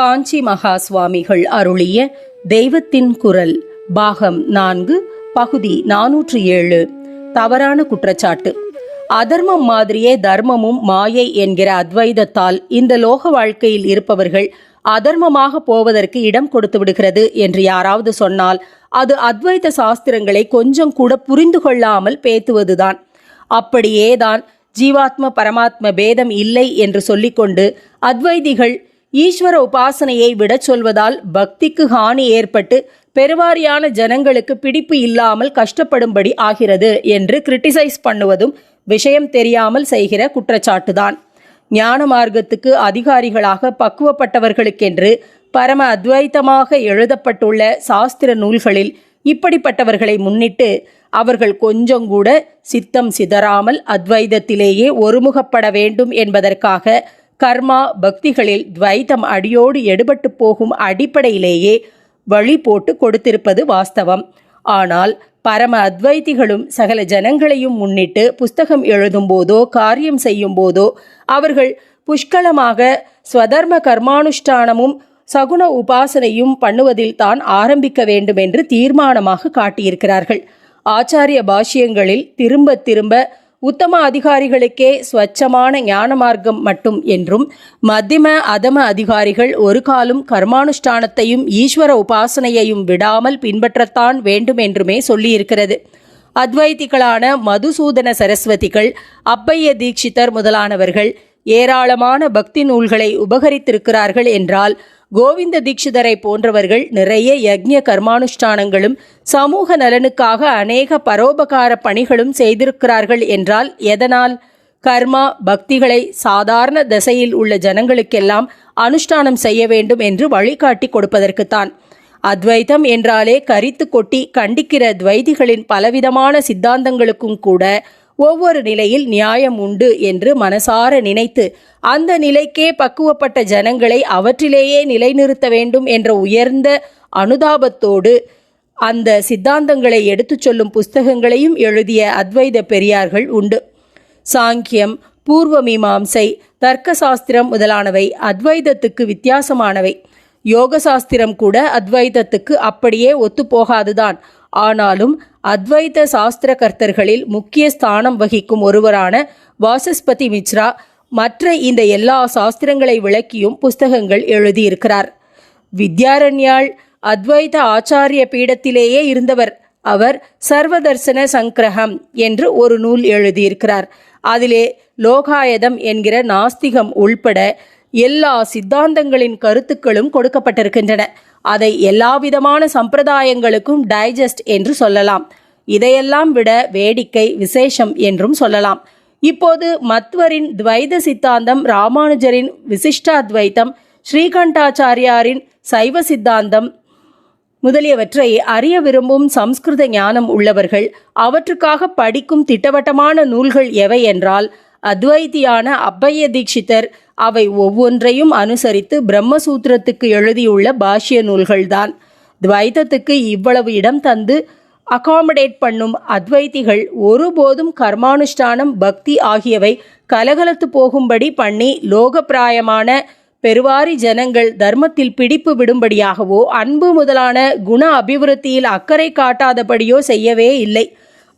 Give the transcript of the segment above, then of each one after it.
காஞ்சி மகா சுவாமிகள் அருளிய தெய்வத்தின் குரல் பாகம் நான்கு பகுதி நானூற்று ஏழு. தவறான குற்றச்சாட்டு. அதர்மம் மாதிரியே தர்மமும் மாயை என்கிற அத்வைதத்தால் இந்த லோக வாழ்க்கையில் இருப்பவர்கள் அதர்மமாக போவதற்கு இடம் கொடுத்து விடுகிறது என்று யாராவது சொன்னால் அது அத்வைத சாஸ்திரங்களை கொஞ்சம் கூட புரிந்து கொள்ளாமல் பேத்துவதுதான். அப்படியேதான் ஜீவாத்ம பரமாத்ம பேதம் இல்லை என்று சொல்லிக்கொண்டு அத்வைதிகள் ஈஸ்வர உபாசனையை விடச் சொல்வதால் பக்திக்கு ஹானி ஏற்பட்டு பெருவாரியான ஜனங்களுக்கு பிடிப்பு இல்லாமல் கஷ்டப்படும்படி ஆகிறது என்று கிரிட்டிசைஸ் பண்ணுவதும் விஷயம் தெரியாமல் செய்கிற குற்றச்சாட்டுதான். ஞான மார்க்கத்துக்கு அதிகாரிகளாக பக்குவப்பட்டவர்களுக்கென்று பரம அத்வைத்தமாக எழுதப்பட்டுள்ள சாஸ்திர நூல்களில் இப்படிப்பட்டவர்களை முன்னிட்டு அவர்கள் கொஞ்சம் கூட சித்தம் சிதறாமல் அத்வைதத்திலேயே ஒருமுகப்பட வேண்டும் என்பதற்காக கர்மா பக்திகளில் துவைத்தம் அடியோடு எடுபட்டு போகும் அடிப்படையிலேயே வழி போட்டு கொடுத்திருப்பது வாஸ்தவம். ஆனால் பரம அத்வைதிகளும் சகல ஜனங்களையும் முன்னிட்டு புஸ்தகம் எழுதும்போதோ காரியம் செய்யும் போதோ அவர்கள் புஷ்கலமாக ஸ்வதர்ம கர்மானுஷ்டானமும் சகுன உபாசனையும் பண்ணுவதில் தான் ஆரம்பிக்க வேண்டும் என்று தீர்மானமாக காட்டியிருக்கிறார்கள். ஆச்சாரிய பாஷ்யங்களில் திரும்ப திரும்ப உத்தம அதிகாரிகளுக்கே ஸ்வச்சமான ஞான மார்க்கம் மட்டும் என்றும் மத்தியம அதம அதிகாரிகள் ஒரு காலும் கர்மானுஷ்டானத்தையும் ஈஸ்வர உபாசனையையும் விடாமல் பின்பற்றத்தான் வேண்டும் என்றுமே சொல்லியிருக்கிறது. அத்வைத்திகளான மதுசூதன சரஸ்வதிகள் அப்பைய தீட்சிதர் முதலானவர்கள் ஏராளமான பக்தி நூல்களை உபகரித்திருக்கிறார்கள் என்றால் கோவிந்த தீட்சிதரை போன்றவர்கள் நிறைய யக்ஞ கர்மானுஷ்டானங்களும் சமூக நலனுக்காக அநேக பரோபகார பணிகளும் செய்திருக்கிறார்கள் என்றால் எதனால்? கர்மா பக்திகளை சாதாரண தசையில் உள்ள ஜனங்களுக்கெல்லாம் அனுஷ்டானம் செய்ய வேண்டும் என்று வழிகாட்டி கொடுப்பதற்குத்தான். அத்வைதம் என்றாலே கரித்து கொட்டி கண்டிக்கிற துவைதிகளின் பலவிதமான சித்தாந்தங்களுக்கும் கூட ஒவ்வொரு நிலையில் நியாயம் உண்டு என்று மனசார நினைத்து அந்த நிலைக்கே பக்குவப்பட்ட ஜனங்களை அவற்றிலேயே நிலைநிறுத்த வேண்டும் என்ற உயர்ந்த அனுதாபத்தோடு அந்த சித்தாந்தங்களை எடுத்துச் சொல்லும் புஸ்தகங்களையும் எழுதிய அத்வைத பெரியார்கள் உண்டு. சாங்கியம் பூர்வ மீமாம்சை தர்க்க சாஸ்திரம் முதலானவை அத்வைதத்துக்கு வித்தியாசமானவை. யோக சாஸ்திரம் கூட அத்வைதத்துக்கு அப்படியே ஒத்துப்போகாதுதான் ஆனாலும் அத்வைத சாஸ்திர கர்த்தர்களில் முக்கிய ஸ்தானம் வகிக்கும் ஒருவரான வாசஸ்பதி மிஸ்ரா மற்ற இந்த எல்லா சாஸ்திரங்களை விளக்கியும் புஸ்தகங்கள் எழுதியிருக்கிறார். வித்யாரண்யாள் அத்வைத ஆச்சாரிய பீடத்திலேயே இருந்தவர். அவர் சர்வதர்சன சங்கிரகம் என்று ஒரு நூல் எழுதியிருக்கிறார். அதிலே லோகாயதம் என்கிற நாஸ்திகம் உள்பட எல்லா சித்தாந்தங்களின் கருத்துக்களும் கொடுக்கப்பட்டிருக்கின்றன. அதை எல்லாவிதமான சம்பிரதாயங்களுக்கும் டைஜஸ்ட் என்று சொல்லலாம். இதையெல்லாம் விட வேடிக்கை விசேஷம் என்றும் சொல்லலாம். இப்போது மத்வரின் துவைத சித்தாந்தம் ராமானுஜரின் விசிஷ்டாத்வைத்தம் ஸ்ரீகண்டாச்சாரியாரின் சைவ சித்தாந்தம் முதலியவற்றை அறிய விரும்பும் சம்ஸ்கிருத ஞானம் உள்ளவர்கள் அவற்றுக்காக படிக்கும் திட்டவட்டமான நூல்கள் எவை என்றால் அத்வைத்தியான அப்பைய தீட்சிதர் அவை ஒவ்வொன்றையும் அனுசரித்து பிரம்மசூத்திரத்துக்கு எழுதியுள்ள பாஷ்ய நூல்கள்தான். துவைத்தத்துக்கு இவ்வளவு இடம் தந்து அகாமடேட் பண்ணும் அத்வைத்திகள் ஒருபோதும் கர்மானுஷ்டானம் பக்தி ஆகியவை கலகலத்து போகும்படி பண்ணி லோகப்பிராயமான பெருவாரி ஜனங்கள் தர்மத்தில் பிடிப்பு விடும்படியாகவோ அன்பு முதலான குண அபிவிருத்தியில் அக்கறை காட்டாதபடியோ செய்யவே இல்லை.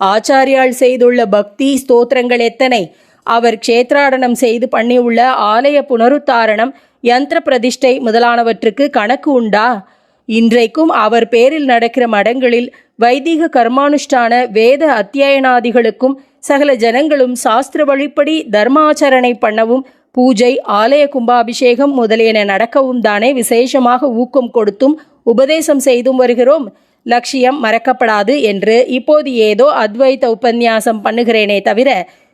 ஆச்சாரியால் செய்துள்ள பக்தி ஸ்தோத்திரங்கள் எத்தனை? அவர் க்ஷேத்ராடனம் செய்து பண்ணியுள்ள ஆலய புனருத்தாரணம் யந்திர பிரதிஷ்டை முதலானவற்றுக்கு கணக்கு உண்டா? இன்றைக்கும் அவர் பேரில் நடக்கிற மடங்களில் வைதிக கர்மானுஷ்டான வேத அத்தியாயனாதிகளுக்கும் சகல ஜனங்களும் சாஸ்திர வழிப்படி தர்மாச்சரணை பண்ணவும் பூஜை ஆலய கும்பாபிஷேகம் முதலியன நடக்கவும் தானே விசேஷமாக ஊக்கம் கொடுத்தும் உபதேசம் செய்தும் வருகிறோம். லட்சியம் மறக்கப்படாது என்று இப்போது ஏதோ அத்வைத உபன்யாசம் பண்ணுகிறேனே தவிர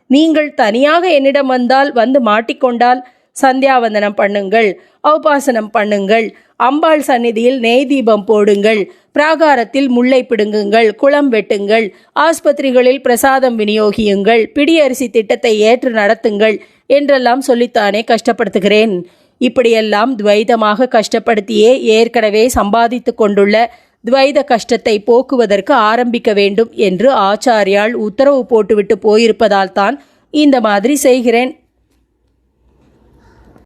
நீங்கள் தனியாக என்னிடம் வந்தால் வந்து மாட்டிக்கொண்டால் சந்தியாவந்தனம் பண்ணுங்கள் அவபாசனம் பண்ணுங்கள் அம்பாள் சந்நிதியில் நெய் தீபம் போடுங்கள் பிராகாரத்தில் முல்லை பிடுங்குங்கள் குளம் வெட்டுங்கள் ஆஸ்பத்திரிகளில் பிரசாதம் விநியோகியுங்கள் பிடியரிசி திட்டத்தை ஏற்று நடத்துங்கள் என்றெல்லாம் சொல்லித்தானே கஷ்டப்படுத்துகிறேன். இப்படியெல்லாம் துவைதமாக கஷ்டப்படுத்தியே ஏற்கனவே சம்பாதித்து கொண்டுள்ள துவைத கஷ்டத்தை போக்குவதற்கு ஆரம்பிக்க வேண்டும் என்று ஆச்சாரியால் உத்தரவு போட்டுவிட்டு போயிருப்பதால் தான் இந்த மாதிரி செய்கிறேன்.